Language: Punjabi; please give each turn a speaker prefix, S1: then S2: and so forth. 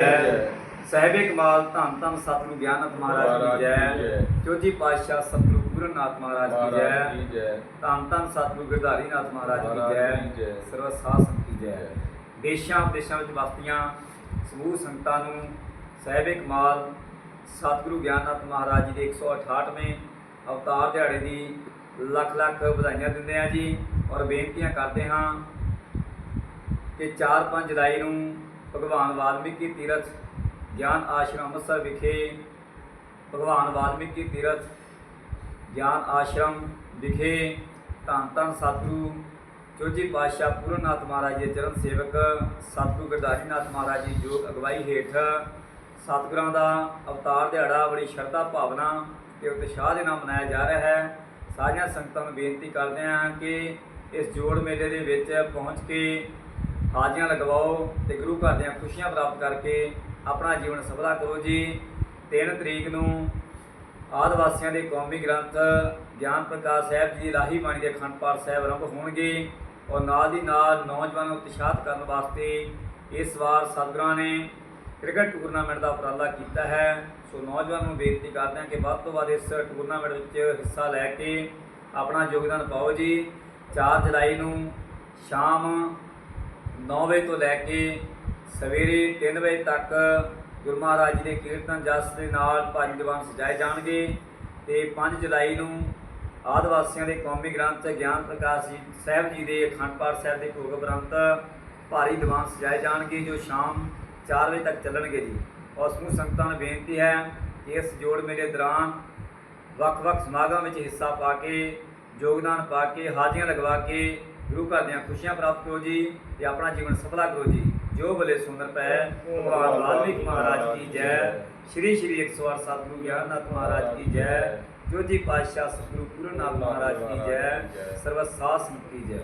S1: ਸਾਹਿਬੇ ਕਮਾਲ ਧੰਨ ਧੰਨ ਸਤਿਗੁਰੂ ਗਿਆਨਤ ਮਹਾਰਾਜ ਕੀ ਜੈ। ਚੌਥੀ ਪਾਤਸ਼ਾਹ ਸਤਿਗੁਰੂ ਗੁਰਨਾਥ ਮਹਾਰਾਜ
S2: ਮਹਾਰਾਜ
S1: ਜੈ। ਧੰਨ ਧੰਨ ਸਤਿਗੁਰੂ ਗਿਰਧਾਰੀਨਾਥ ਮਹਾਰਾਜ ਕੀ ਜੈ। ਸਰਵ ਸਾਧ ਸੰਗਤ ਕੀ ਜੈ। ਦੇਸ਼ਾਂ ਵਿਦੇਸ਼ਾਂ ਵਿੱਚ ਵਸਦੀਆਂ ਸਮੂਹ ਸੰਗਤਾਂ ਨੂੰ ਸਾਹਿਬੇ ਕਮਾਲ ਸਤਿਗੁਰੂ ਗਿਆਨਨਾਥ ਮਹਾਰਾਜ ਜੀ ਦੇ 168ਵੇਂ ਅਵਤਾਰ ਦਿਹਾੜੇ ਦੀ ਲੱਖ ਲੱਖ ਵਧਾਈਆਂ ਦਿੰਦੇ ਆ ਜੀ ਔਰ ਬੇਨਤੀਆਂ ਕਰਦੇ ਹਾਂ ਕਿ 4-5 ਜੁਲਾਈ ਨੂੰ ਭਗਵਾਨ ਵਾਲਮੀਕੀ ਤੀਰਥ ਗਿਆਨ ਆਸ਼ਰਮ ਅੰਮ੍ਰਿਤਸਰ ਵਿਖੇ ਭਗਵਾਨ ਵਾਲਮੀਕੀ ਤੀਰਥ ਗਿਆਨ ਆਸ਼ਰਮ ਵਿਖੇ ਧੰਨ ਧੰਨ ਸਤਿਗੁਰੂ ਚੌਥੀ ਪਾਤਸ਼ਾਹ ਪੂਰਨਨਾਥ ਮਹਾਰਾਜ ਜੀ ਦੇ ਚਰਨ ਸੇਵਕ ਸਤਿਗੁਰੂ ਗਰਦਾਰੀਨਾਥ ਮਹਾਰਾਜ ਜੀ ਜੋ ਅਗਵਾਈ ਹੇਠ ਸਤਿਗੁਰਾਂ ਦਾ ਅਵਤਾਰ ਦਿਹਾੜਾ, ਬੜੀ ਸ਼ਰਧਾ ਭਾਵਨਾ ਤੇ ਉਤਸ਼ਾਹ ਦੇ ਨਾਲ ਮਨਾਇਆ ਜਾ ਰਿਹਾ ਹੈ। ਸਾਰੀਆਂ ਸੰਗਤਾਂ ਨੂੰ ਬੇਨਤੀ ਕਰਦੇ ਹਾਂ ਕਿ ਇਸ ਜੋੜ ਮੇਲੇ ਦੇ ਵਿੱਚ ਪਹੁੰਚ ਕੇ ਹਾਜ਼ੀਆਂ ਲਗਵਾਓ ਤੇ ਗੁਰੂ ਘਰ ਦੀਆਂ ਖੁਸ਼ੀਆਂ ਪ੍ਰਾਪਤ ਕਰਕੇ ਆਪਣਾ ਜੀਵਨ ਸਫਲਾ ਕਰੋ ਜੀ। 3 ਤਰੀਕ ਨੂੰ ਆਦਿ ਵਾਸੀਆਂ ਦੇ ਕੌਮੀ ਗ੍ਰੰਥ ਗਿਆਨ ਪ੍ਰਕਾਸ਼ ਸਾਹਿਬ ਜੀ ਦੀ ਰਾਹੀ ਬਾਣੀ ਦੇ ਅਖੰਡ ਪਾਠ ਸਾਹਿਬ ਆਰੰਭ ਹੋਣਗੇ ਔਰ ਨਾਲ ਦੀ ਨਾਲ ਨੌਜਵਾਨਾਂ ਨੂੰ ਉਤਸ਼ਾਹਿਤ ਕਰਨ ਵਾਸਤੇ ਇਸ ਵਾਰ ਸਤਿਗੁਰਾਂ ਨੇ ਕ੍ਰਿਕਟ ਟੂਰਨਾਮੈਂਟ ਦਾ ਉਪਰਾਲਾ ਕੀਤਾ ਹੈ। ਸੋ ਨੌਜਵਾਨਾਂ ਨੂੰ ਬੇਨਤੀ ਕਰਦੇ ਹਾਂ ਕਿ ਵੱਧ ਤੋਂ ਵੱਧ ਇਸ ਟੂਰਨਾਮੈਂਟ ਵਿੱਚ ਹਿੱਸਾ ਲੈ ਕੇ ਆਪਣਾ ਯੋਗਦਾਨ ਪਾਓ ਜੀ। 4 ਜੁਲਾਈ ਨੂੰ ਸ਼ਾਮ 9 ਵਜੇ ਤੋਂ ਲੈ ਕੇ ਸਵੇਰੇ 3 ਵਜੇ ਤੱਕ ਗੁਰੂ ਮਹਾਰਾਜ ਜੀ ਦੇ ਕੀਰਤਨ ਜਸ ਦੇ ਨਾਲ ਭਾਰੀ ਦੀਵਾਨ ਸਜਾਏ ਜਾਣਗੇ ਤੇ 5 ਜੁਲਾਈ ਨੂੰ ਆਦਿਵਾਸੀਆਂ ਦੇ ਕੌਮੀ ਗ੍ਰੰਥ ਗਿਆਨ ਪ੍ਰਕਾਸ਼ ਜੀ ਸਾਹਿਬ ਜੀ ਦੇ ਅਖੰਡ ਪਾਠ ਸਾਹਿਬ ਦੇ ਭੋਗ ਉਪਰੰਤ ਭਾਰੀ ਦੀਵਾਨ ਸਜਾਏ ਜਾਣਗੇ, ਜੋ ਸ਼ਾਮ 4 ਵਜੇ ਤੱਕ ਚੱਲਣਗੇ ਜੀ। ਉਸ ਨੂੰ ਸੰਗਤਾਂ ਨੂੰ ਬੇਨਤੀ ਹੈ ਕਿ ਇਸ ਜੋੜ ਮੇਲੇ ਦੌਰਾਨ ਵੱਖ-ਵੱਖ ਸਮਾਗਮਾਂ ਵਿੱਚ ਹਿੱਸਾ ਪਾ ਕੇ, ਯੋਗਦਾਨ ਪਾ ਕੇ, ਹਾਜ਼ਰੀਆਂ ਲਗਵਾ ਕੇ ਗੁਰੂ ਘਰ ਦੀਆਂ ਖੁਸ਼ੀਆਂ ਪ੍ਰਾਪਤ ਕਰੋ ਜੀ ਤੇ ਆਪਣਾ ਜੀਵਨ ਸਫਲਾ ਕਰੋ ਜੀ। ਜੋ ਬਲੇ ਸੁੰਦਰ ਪੈ, ਭਗਵਾਨ ਵਾਲਮੀਕ ਮਹਾਰਾਜ ਕੀ ਜੈ। ਸ਼੍ਰੀ ਸ਼੍ਰੀ 108 ਸਤਿਗੁਰੂ ਗਿਆਨਨਾਥ ਮਹਾਰਾਜ ਕੀ ਜੈ। ਜੋਜੀ ਪਾਤਸ਼ਾਹ ਸਤਿਗੁਰੂ ਪੂਰਨਨਾਥ ਮਹਾਰਾਜ ਕੀ ਜੈ। ਸਰਵ ਸਾਧ ਸੰਗਤ ਕੀ ਜੈ।